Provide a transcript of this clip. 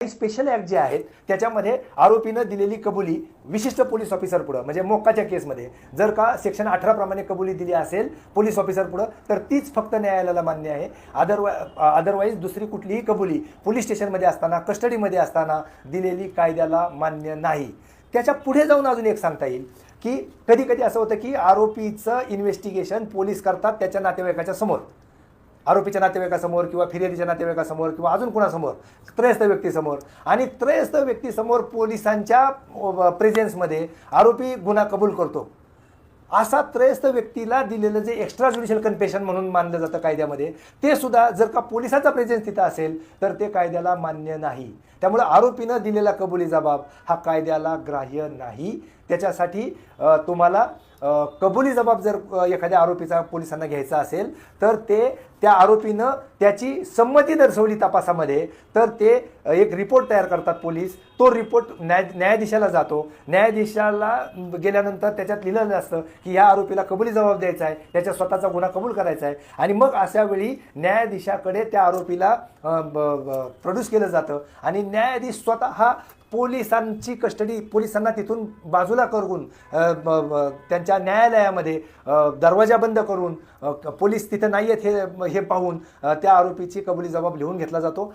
काही special act जे आहेत त्याच्यामध्ये आरोपीनं दिलेली कबुली विशिष्ट पोलीस ऑफिसर पुढं म्हणजे मोक्काच्या केसमध्ये. जर का सेक्शन अठरा प्रमाणे कबुली दिली असेल पोलीस ऑफिसर पुढं तर तीच फक्त न्यायालयाला मान्य आहे. अदरवा अदरवाईज दुसरी कुठलीही कबुली पोलीस स्टेशनमध्ये असताना कस्टडीमध्ये असताना दिलेली कायद्याला मान्य नाही. त्याच्या पुढे जाऊन अजून एक सांगता येईल की कधी कधी असं होतं की आरोपीचं इन्व्हेस्टिगेशन पोलीस करतात त्याच्या नातेवाईकाच्या समोर. आरोपीच्या नातेवाईकासमोर किंवा फिर्यादीच्या नातेवाईकासमोर किंवा अजून कुणासमोर त्रयस्थ व्यक्तीसमोर. आणि त्रयस्थ व्यक्तीसमोर पोलिसांच्या प्रेझेन्समध्ये आरोपी गुन्हा कबूल करतो. असा त्रयस्थ व्यक्तीला दिलेलं जे एक्स्ट्रा ज्युडिशियल कन्फेशन म्हणून मानलं जातं कायद्यामध्ये ते सुद्धा जर का पोलिसाचा प्रेझेन्स तिथं असेल तर ते कायद्याला मान्य नाही. त्यामुळे आरोपीनं दिलेला कबुली जबाब हा कायद्याला ग्राह्य नाही. त्याच्यासाठी तुम्हाला कबुली जबाब जर एखाद्या आरोपीचा पोलिसांना घ्यायचा असेल तर ते त्या आरोपीनं त्याची संमती दर्शवली तपासामध्ये तर ते एक रिपोर्ट तयार करतात पोलीस. तो रिपोर्ट न्याय न्यायाधीशाला जातो. न्यायाधीशाला गेल्यानंतर त्याच्यात लिहिलेलं असतं की ह्या आरोपीला कबुली जबाब द्यायचा आहे त्याच्या स्वतःचा गुन्हा कबूल करायचा आहे. आणि मग अशा वेळी न्यायाधीशाकडे त्या आरोपीला प्रोड्यूस केलं जातं. आणि न्यायाधीश स्वतः हा पोलिसांची कस्टडी पोलिसांना तिथून बाजूला करून त्यांच्या न्यायालयामध्ये दरवाजा बंद करून पोलीस तिथं नाही आहेत हे हे पाहून त्या आरोपीची कबुली जबाब लिहून घेतला जातो.